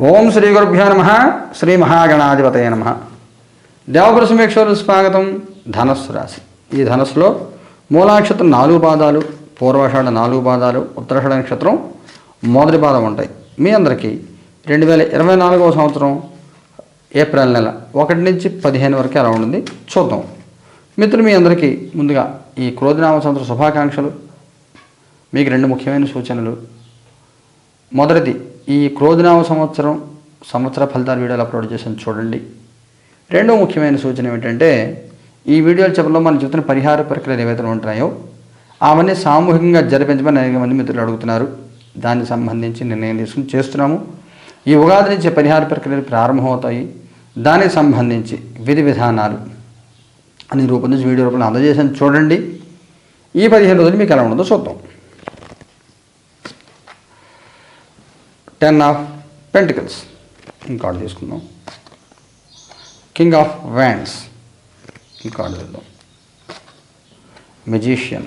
ఓం శ్రీ గురుభ్యో నమ శ్రీ మహాగణాధిపతయ నమ. దేవపుర స్వాగతం. ధనస్సు రాశి. ఈ ధనస్సులో మూలాక్షత్రం నాలుగు పాదాలు పూర్వాషాఢ నాలుగు పాదాలు ఉత్తరాషాఢ నక్షత్రం మొదటి పాదం ఉంటాయి. మీ అందరికీ రెండు వేల ఇరవై నాలుగవ సంవత్సరం ఏప్రిల్ నెల ఒకటి నుంచి పదిహేను వరకు ఎలా ఉంటుంది? చూద్దాం. మిత్రులు మీ అందరికీ ముందుగా ఈ క్రోధనామ సంవత్సర శుభాకాంక్షలు మీకు రెండు ముఖ్యమైన సూచనలు. మొదటిది ఈ క్రోధనామ సంవత్సరం సంవత్సర ఫలితాలు వీడియోలు అప్లోడ్ చేసాను చూడండి. రెండో ముఖ్యమైన సూచన ఏమిటంటే ఈ వీడియోలు చివరిలో మనం చెప్తున్న పరిహార ప్రక్రియలు ఏవైతే ఉంటున్నాయో అవన్నీ సామూహికంగా జరిపించమని అనేక మంది మిత్రులు అడుగుతున్నారు. దానికి సంబంధించి నిర్ణయం తీసుకుని చేస్తున్నాము. ఈ ఉగాది నుంచి పరిహార ప్రక్రియలు ప్రారంభమవుతాయి. దానికి సంబంధించి విధి విధానాలు అని రూపొందించి వీడియో రూపంలో అందజేసాను చూడండి. ఈ పదిహేను రోజులు మీకు ఎలా ఉండదో చూద్దాం. Ten of pentacles. ఇంకోటి తీసుకుందాం కింగ్ ఆఫ్ వ్యాండ్స్. ఇంకోటి వెళ్దాం మెజీషియన్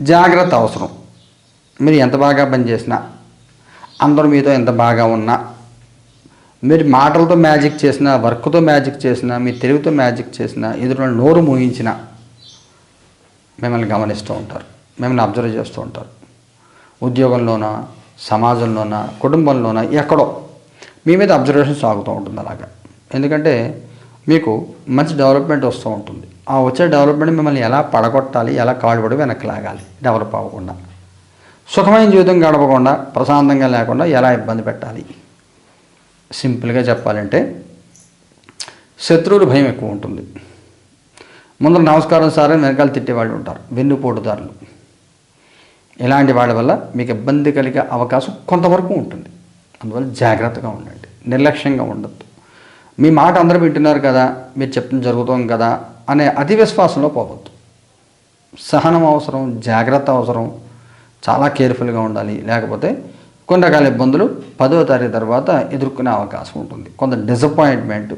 జాగ్రత్త అవసరం. మీరు ఎంత బాగా పనిచేసినా అందరూ మీతో ఎంత బాగా ఉన్నా మీరు మాటలతో మ్యాజిక్ చేసినా వర్క్తో మ్యాజిక్ చేసినా మీ తెలివితో మ్యాజిక్ చేసినా ఎదురు నోరు మూయించినా మిమ్మల్ని గమనిస్తూ ఉంటారు. మిమ్మల్ని అబ్జర్వ్ చేస్తూ ఉంటారు. ఉద్యోగంలోనా సమాజంలోనా కుటుంబంలోనా ఎక్కడో మీ మీద అబ్జర్వేషన్ సాగుతూ ఉంటుంది అలాగా. ఎందుకంటే మీకు మంచి డెవలప్మెంట్ వస్తూ ఉంటుంది. ఆ వచ్చే డెవలప్మెంట్ మిమ్మల్ని ఎలా పడగొట్టాలి ఎలా కాడుబడి వెనక్కి లాగాలి డెవలప్ అవ్వకుండా. సుఖమైన జీవితం గడపకుండా ప్రశాంతంగా లేకుండా ఎలా ఇబ్బంది పెట్టాలి? సింపుల్గా చెప్పాలంటే శత్రువులు భయం ఎక్కువ ఉంటుంది. ముందర నమస్కారం సార్ వెనకాల తిట్టేవాళ్ళు ఉంటారు. వెన్నుపోటుదారులు. ఇలాంటి వాళ్ళ వల్ల మీకు ఇబ్బంది కలిగే అవకాశం కొంతవరకు ఉంటుంది. అందువల్ల జాగ్రత్తగా ఉండండి. నిర్లక్ష్యంగా ఉండద్దు. మీ మాట అందరూ వింటున్నారు కదా మీరు చెప్తుంది జరుగుతాం కదా అనే అతి విశ్వాసంలో పోవద్దు. సహనం అవసరం జాగ్రత్త అవసరం చాలా కేర్ఫుల్గా ఉండాలి. లేకపోతే కొన్ని రకాల ఇబ్బందులు పదవ తారీఖు తర్వాత ఎదుర్కొనే అవకాశం ఉంటుంది. కొంత డిసప్పాయింట్మెంట్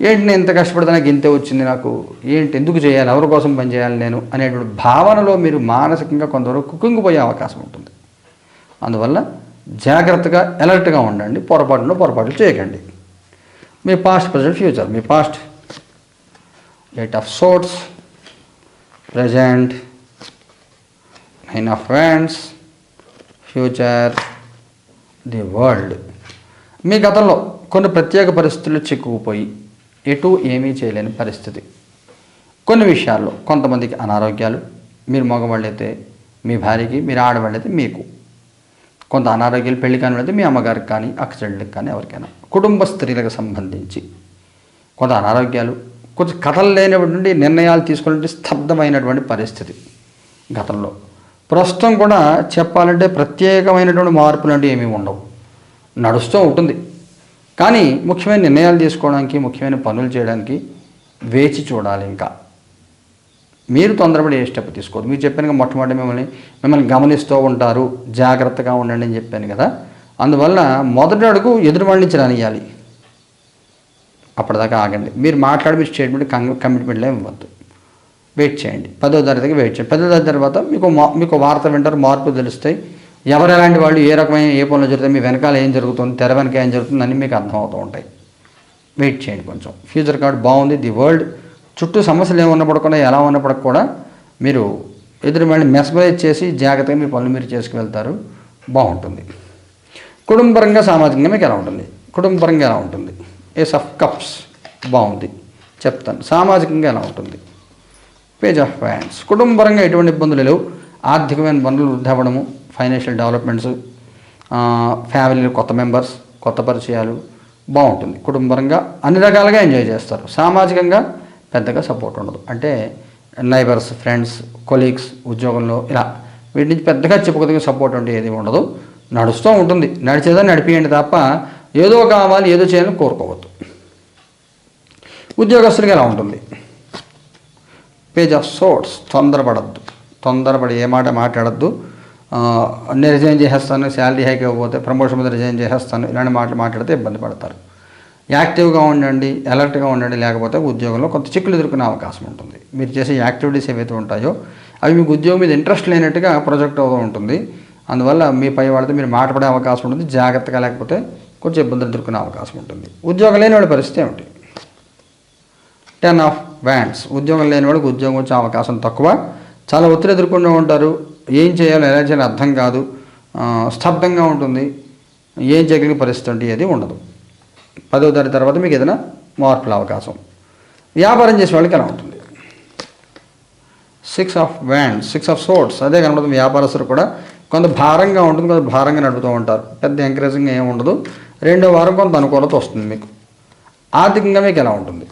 ఏంటి నేను ఇంత కష్టపడితే నాకు ఇంతే వచ్చింది నాకు? ఏంటి ఎందుకు చేయాలి? ఎవరి కోసం పని చేయాలి నేను? అనేటువంటి భావనలో మీరు మానసికంగా కొంతవరకు కుంగిపోయే అవకాశం ఉంటుంది. అందువల్ల జాగ్రత్తగా అలర్ట్గా ఉండండి. పొరపాటును పొరపాట్లు చేయకండి. మీ past present future me past eight of swords present nine of wands future the world మీ గతంలో కొన్ని ప్రత్యేక పరిస్థితుల్లో చిక్కుకుపోయి ఎటు ఏమీ చేయలేని పరిస్థితి. కొన్ని విషయాల్లో కొంతమందికి అనారోగ్యాలు మీరు మగవాళ్ళైతే మీ భార్యకి మీరు ఆడవాళ్ళైతే మీకు. కొంత అనారోగ్యాలు పెళ్ళి కాని వాళ్ళైతే మీ అమ్మగారికి కానీ అక్కచెల్లెళ్ళకి కానీ ఎవరికైనా. కుటుంబ స్త్రీలకు సంబంధించి కొంత అనారోగ్యాలు కొంచెం కథలు లేనటువంటి నిర్ణయాలు తీసుకునే స్తబ్దమైనటువంటి పరిస్థితి గతంలో. ప్రస్తుతం కూడా చెప్పాలంటే ప్రత్యేకమైనటువంటి మార్పులు అంటే ఏమీ ఉండవు. నడుస్తూ ఉంటుంది. కానీ ముఖ్యమైన నిర్ణయాలు తీసుకోవడానికి ముఖ్యమైన పనులు చేయడానికి వేచి చూడాలి ఇంకా. మీరు తొందరపడి ఏ స్టెప్ తీసుకోవద్దు. మీరు చెప్పాను కదా మొట్టమొదటి మిమ్మల్ని మిమ్మల్ని గమనిస్తూ ఉంటారు జాగ్రత్తగా ఉండండి అని చెప్పాను కదా. అందువల్ల మొదటి అడుగు ఎదురు వాళ్ళ నుంచి రానియాలి అప్పటిదాకా ఆగండి. మీరు మాట్లాడి మీరు స్టేట్మెంట్ కమిట్మెంట్లో ఇవ్వద్దు. వెయిట్ చేయండి. పదో తరగతికి వెయిట్ చేయండి. పదో తరగతి తర్వాత మీకు మా- మీకు వార్త వింటారు మార్పులు తెలుస్తాయి. ఎవరు ఎలాంటి వాళ్ళు ఏ రకమైన ఏ పనులు జరుగుతాయి మీ వెనకాల ఏం జరుగుతుంది తెర వెనక ఏం జరుగుతుంది మీకు అర్థమవుతూ ఉంటాయి. వెయిట్ చేయండి కొంచెం. ఫ్యూచర్ కార్డ్ బాగుంది. ది వరల్డ్ చుట్టూ సమస్యలు ఏమి కూడా ఎలా ఉన్నప్పటికి కూడా మీరు ఎదురు మళ్ళీ మెస్మరైజ్ చేసి జాగ్రత్తగా మీ పనులు మీరు చేసుకువెళ్తారు. బాగుంటుంది. కుటుంబపరంగా సామాజికంగా మీకు ఎలా ఉంటుంది? కుటుంబపరంగా ఎలా ఉంటుంది? ఏస్ ఆఫ్ కప్స్ బాగుంది. చెప్తాను. సామాజికంగా ఎలా ఉంటుంది? పేజ్ ఆఫ్ హ్యాండ్స్ కుటుంబపరంగా ఎటువంటి ఇబ్బందులు లేవు. ఆర్థికమైన పనులు వృద్ధి అవ్వడము. ఫైనాన్షియల్ డెవలప్మెంట్స్ ఫ్యామిలీలో కొత్త మెంబర్స్ కొత్త పరిచయాలు బాగుంటుంది. కుటుంబరంగా అన్ని రకాలుగా ఎంజాయ్ చేస్తారు. సామాజికంగా పెద్దగా సపోర్ట్ ఉండదు. అంటే నైబర్స్ ఫ్రెండ్స్ కొలీగ్స్ ఉద్యోగంలో ఇలా వీటి నుంచి పెద్దగా చెప్పుకోదగిన సపోర్ట్ అంటే ఏది ఉండదు. నడుస్తూ ఉంటుంది. నడిచేదా నడిపియండి తప్ప ఏదో కావాలి ఏదో చేయాలని కోరుకోవద్దు. ఉద్యోగస్తులకి ఎలా ఉంటుంది? పేజ్ ఆఫ్ సోర్ట్స్ తొందరపడద్దు. తొందరపడి ఏ మాట మాట్లాడద్దు. నేను రిజైన్ చేసేస్తాను శాలరీ హైక్ ఇవ్వకపోతే ప్రమోషన్ మీద రిజైన్ చేసేస్తాను ఇలాంటి మాటలు మాట్లాడితే ఇబ్బంది పడతారు. యాక్టివ్గా ఉండండి అలర్ట్గా ఉండండి లేకపోతే ఉద్యోగంలో కొంత చిక్కులు ఎదుర్కొనే అవకాశం ఉంటుంది. మీరు చేసే యాక్టివిటీస్ ఏవైతే ఉంటాయో అవి మీకు ఉద్యోగం మీద ఇంట్రెస్ట్ లేనట్టుగా ప్రొజెక్ట్ అవుతూ ఉంటుంది. అందువల్ల మీ పై వాళ్ళతో మీరు మాట్లాడే అవకాశం ఉంటుంది జాగ్రత్తగా లేకపోతే కొంచెం ఇబ్బందులు ఎదుర్కొనే అవకాశం ఉంటుంది. ఉద్యోగం లేనివాడి పరిస్థితి ఏమిటి? టెన్ ఆఫ్ వ్యాండ్స్ ఉద్యోగం లేనివాడికి ఉద్యోగం వచ్చే అవకాశం తక్కువ. చాలా ఒత్తిడి ఎదుర్కొంటూ ఉంటారు. ఏం చేయాలో ఎలా చేయాలో అర్థం కాదు. స్తబ్దంగా ఉంటుంది. ఏం చేయగలిగే పరిస్థితి అంటే ఏది ఉండదు. పదో తరగతి తర్వాత మీకు ఏదైనా మార్పుల అవకాశం. వ్యాపారం చేసే వాళ్ళకి ఎలా ఉంటుంది? Six of wands six of swords అదే కనబడుతుంది. వ్యాపారస్తులు కూడా కొంత భారంగా ఉంటుంది కొంత భారంగా నడుపుతూ ఉంటారు. పెద్ద ఎంకరేజింగ్ ఏమి ఉండదు. రెండో వారం కొంత అనుకూలత వస్తుంది మీకు. ఆర్థికంగా మీకు ఎలా ఉంటుంది?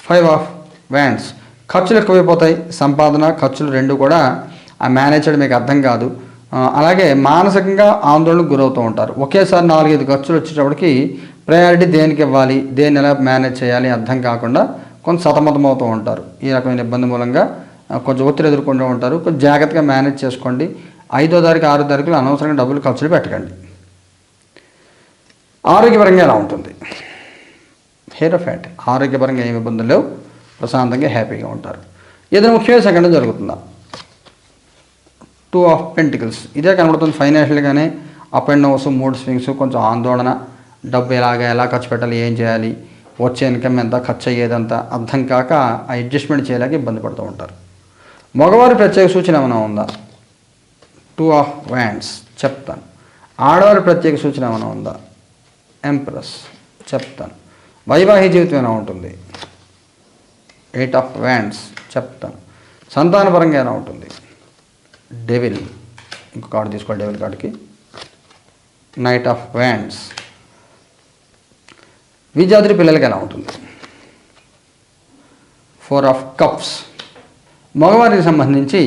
ఫైవ్ ఆఫ్ వ్యాండ్స్ ఖర్చులు ఎక్కువైపోతాయి. సంపాదన ఖర్చులు రెండు కూడా ఆ మేనేజ్ చేయడం మీకు అర్థం కాదు. అలాగే మానసికంగా ఆందోళనకు గురవుతూ ఉంటారు. ఒకేసారి నాలుగైదు ఖర్చులు వచ్చేటప్పటికి ప్రయారిటీ దేనికి ఇవ్వాలి? దేన్ని ఎలా మేనేజ్ చేయాలి? అర్థం కాకుండా కొంత సతమతమవుతూ ఉంటారు. ఈ రకమైన ఇబ్బంది మూలంగా కొంచెం ఒత్తిడి ఎదుర్కొంటూ ఉంటారు. కొంచెం జాగ్రత్తగా మేనేజ్ చేసుకోండి. ఐదో తారీఖు ఆరో తారీఖులు అనవసరంగా డబ్బులు ఖర్చులు పెట్టకండి. ఆరోగ్యపరంగా ఎలా ఉంటుంది? హెయిర్ ఫ్యాట్ ఆరోగ్యపరంగా ఏమి ఇబ్బందులు లేవు. ప్రశాంతంగా హ్యాపీగా ఉంటారు. ఏదైనా ముఖ్యమైన సంఘటన జరుగుతుందా? టూ ఆఫ్ పెంటికల్స్ ఇదే కనబడుతుంది ఫైనాన్షియల్గానే up and downs mood swings కొంచెం ఆందోళన. డబ్బు ఎలాగ ఎలా ఖర్చు పెట్టాలి ఏం చేయాలి వచ్చే ఇన్కమ్ ఎంత ఖర్చు అయ్యేదంతా అర్థం కాక ఆ అడ్జస్ట్మెంట్ చేయలేక ఇబ్బంది పడుతూ ఉంటారు. మగవారి ప్రత్యేక సూచన ఏమైనా ఉందా? టూ ఆఫ్ వ్యాండ్స్ చెప్తాను. ఆడవారి ప్రత్యేక సూచన ఏమైనా ఉందా? ఎంప్రెస్ చెప్తాను. వైవాహిక జీవితం ఎలా ఉంటుంది? ఎయిట్ ఆఫ్ వ్యాండ్స్ చెప్తాను సంతానపరంగా ఎలా ఉంటుంది? డెవిల్ ఇంకో కార్డు తీసుకోవాలి డెవిల్ కార్డుకి నైట్ ఆఫ్ వ్యాండ్స్ విద్యార్థి పిల్లలకి ఎలా ఉంటుంది? ఫోర్ ఆఫ్ కప్స్ మగవారికి సంబంధించి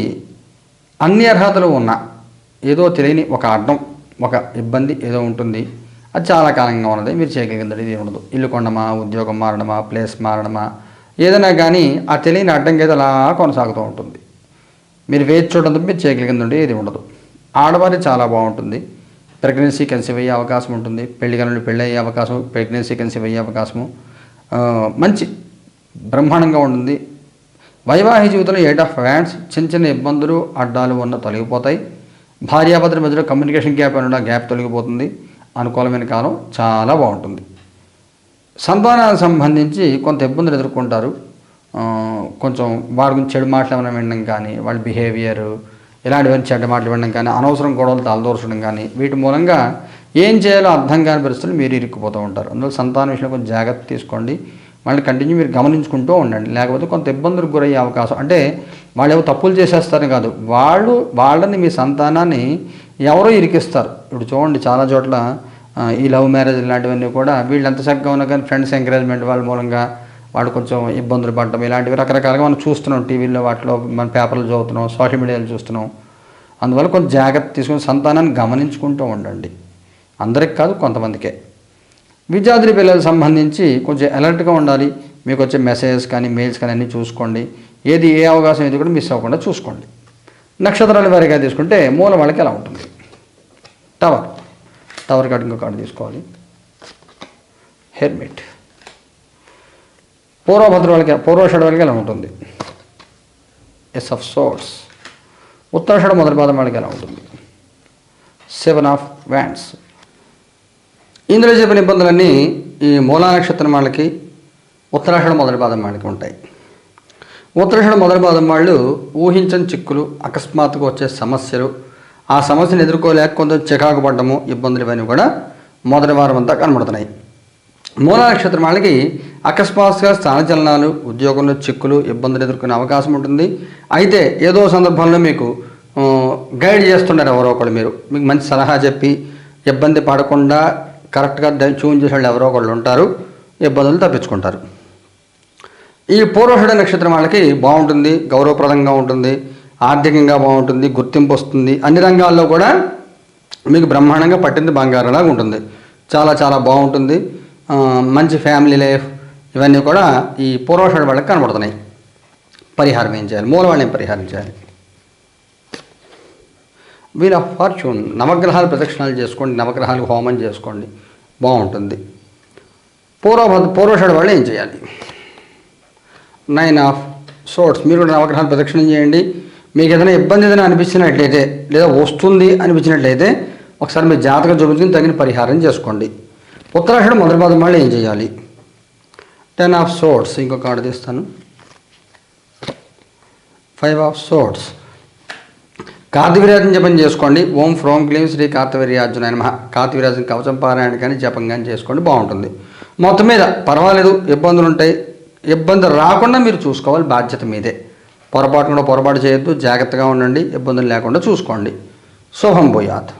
అన్ని అర్హతలు ఉన్న ఏదో తెలియని ఒక అడ్డం ఒక ఇబ్బంది ఏదో ఉంటుంది. అది చాలా కాలంగా ఉన్నది మీరు చేయగలిగింది ఇది ఉండదు ఇల్లు కొండమా ఉద్యోగం మారడమా ప్లేస్ మారడమా ఏదైనా కానీ ఆ తెలియని అడ్డంకి అయితే అలా కొనసాగుతూ ఉంటుంది. మీరు వేచి చూడడం మీరు చేయగలిగిందండి ఏది ఉండదు. ఆడవారి చాలా బాగుంటుంది. ప్రెగ్నెన్సీ కన్సీవ్ అయ్యే అవకాశం ఉంటుంది. పెళ్ళి కనులు పెళ్ళి అయ్యే అవకాశం ప్రెగ్నెన్సీ కన్సీవ్ అయ్యే అవకాశము. మంచి బ్రహ్మాండంగా ఉంటుంది. వైవాహిక జీవితంలో ఎయిట్ ఆఫ్ హ్యాండ్స్ చిన్న చిన్న ఇబ్బందులు అడ్డాలు ఉన్న తొలగిపోతాయి. భార్యాభర్తల మధ్యలో కమ్యూనికేషన్ గ్యాప్ ఉన్న గ్యాప్ తొలగిపోతుంది. అనుకూలమైన కాలం చాలా బాగుంటుంది. సంతానానికి సంబంధించి కొంత ఇబ్బందులు ఎదుర్కొంటారు. కొంచెం వారి గురించి చెడు మాటలు ఏమైనా వినడం కానీ వాళ్ళ బిహేవియర్ ఇలాంటివన్నీ చెడ్డ మాటలు వినడం కానీ అనవసరం గొడవలు తలదోర్చడం కానీ వీటి మూలంగా ఏం చేయాలో అర్థం కాని పరిస్థితులు మీరు ఇరుక్కుపోతూ ఉంటారు. అందులో సంతానం విషయంలో కొంచెం జాగ్రత్త తీసుకోండి. వాళ్ళని కంటిన్యూ మీరు గమనించుకుంటూ ఉండండి. లేకపోతే కొంత ఇబ్బందులకు గురయ్యే అవకాశం అంటే వాళ్ళు ఏవో తప్పులు చేసేస్తారని కాదు. వాళ్ళు వాళ్ళని మీ సంతానాన్ని ఎవరో ఇరికిస్తారు. ఇప్పుడు చూడండి చాలా చోట్ల ఈ లవ్ మ్యారేజ్ ఇలాంటివన్నీ కూడా వీళ్ళు ఎంత చక్కగా ఉన్నా కానీ ఫ్రెండ్స్ ఎంకరేజ్మెంట్ వాళ్ళ మూలంగా వాళ్ళు కొంచెం ఇబ్బందులు పడటం ఇలాంటివి రకరకాలుగా మనం చూస్తున్నాం టీవీలో వాటిలో మన పేపర్లు చదువుతున్నాం సోషల్ మీడియాలో చూస్తున్నాం. అందువల్ల కొంచెం జాగ్రత్త తీసుకుని సంతానాన్ని గమనించుకుంటూ ఉండండి. అందరికి కాదు కొంతమందికే. విద్యార్థి పిల్లలకు సంబంధించి కొంచెం అలర్ట్గా ఉండాలి. మీకు వచ్చే మెసేజెస్ కానీ మెయిల్స్ కానీ అన్నీ చూసుకోండి. ఏది ఏ అవకాశం ఏది కూడా మిస్ అవ్వకుండా చూసుకోండి. నక్షత్రాల వారిగా తీసుకుంటే మూల వాళ్ళకి ఎలా ఉంటుంది? టవర్. టవర్ కార్డు ఇంకో కార్డు తీసుకోవాలి. హెర్మిట్. పూర్వభద్ర వాళ్ళకి పూర్వషడ వాళ్ళకి ఎలా ఉంటుంది? ఎస్ ఆఫ్ సోర్స్ ఉత్తరాషడ మొదటి పాదం వాళ్ళకి ఎలా ఉంటుంది? సెవెన్ ఆఫ్ వ్యాండ్స్ ఇందులో చెప్పిన ఇబ్బందులన్నీ ఈ మూలా నక్షత్రం వాళ్ళకి ఉత్తరాషణ మొదటి పాదం వాళ్ళకి ఉంటాయి. ఉత్తరాషణ మొదటి పాదం వాళ్ళు ఊహించని చిక్కులు అకస్మాత్తుగా వచ్చే సమస్యలు ఆ సమస్యను ఎదుర్కోలేక కొంచెం చికాకు పడటము ఇబ్బందులు ఇవన్నీ కూడా మొదటి వారం అంతా కనబడుతున్నాయి. మూల నక్షత్రం వాళ్ళకి అకస్మాత్తుగా స్థానచలనాలు ఉద్యోగంలో చిక్కులు ఇబ్బందులు ఎదుర్కొనే అవకాశం ఉంటుంది. అయితే ఏదో సందర్భంలో మీకు గైడ్ చేస్తున్నారు ఎవరో ఒకళ్ళు మీరు. మీకు మంచి సలహా చెప్పి ఇబ్బంది పడకుండా కరెక్ట్గా చూన్ చేసే వాళ్ళు ఎవరో ఒకళ్ళు ఉంటారు ఇబ్బందులు తప్పించుకుంటారు. ఈ పూర్వషడ నక్షత్రం వాళ్ళకి బాగుంటుంది గౌరవప్రదంగా ఉంటుంది. ఆర్థికంగా బాగుంటుంది గుర్తింపు వస్తుంది. అన్ని రంగాల్లో కూడా మీకు బ్రహ్మాండంగా పట్టింది బంగారంలాగా ఉంటుంది. చాలా చాలా బాగుంటుంది. మంచి ఫ్యామిలీ లైఫ్ ఇవన్నీ కూడా ఈ పూర్వషడ వాళ్ళకి కనబడుతున్నాయి. పరిహారం ఏం చేయాలి? మూలవాళ్ళని ఏం పరిహారం చేయాలి? వీల్ ఆఫ్ ఫార్చ్యూన్ నవగ్రహాలు ప్రదక్షిణాలు చేసుకోండి నవగ్రహాలు హోమం చేసుకోండి. బాగుంటుంది. పూర్వ పూర్వషడ వాళ్ళు ఏం చేయాలి? నైన్ ఆఫ్ సోర్ట్స్ మీరు కూడా నవగ్రహాలు ప్రదక్షిణం చేయండి. మీకు ఏదైనా ఇబ్బంది ఏదైనా అనిపించినట్లయితే లేదా వస్తుంది అనిపించినట్లయితే ఒకసారి మీ జాతకం చూపించుకుని తగిన పరిహారం చేసుకోండి. ఉత్తరాషణ మొదటి పదం వాళ్ళు ఏం చేయాలి? టెన్ ఆఫ్ సోట్స్ ఇంకొక కార్డు తీస్తాను. ఫైవ్ ఆఫ్ సోర్ట్స్ కార్తవీర్యాజం జపం చేసుకోండి. ఓం ఫ్రోం క్లీం శ్రీ కార్తవీర్యార్జున నమ. కార్తవీర్యాజం కవచం పారాయణ కానీ జపం కానీ చేసుకోండి. బాగుంటుంది. మొత్తం మీద పర్వాలేదు ఇబ్బందులు ఉంటాయి ఇబ్బంది రాకుండా మీరు చూసుకోవాలి బాధ్యత మీదే. పొరపాటు కూడా పొరపాటు చేయొద్దు జాగ్రత్తగా ఉండండి ఇబ్బందులు లేకుండా చూసుకోండి. శుభం భూయాత్.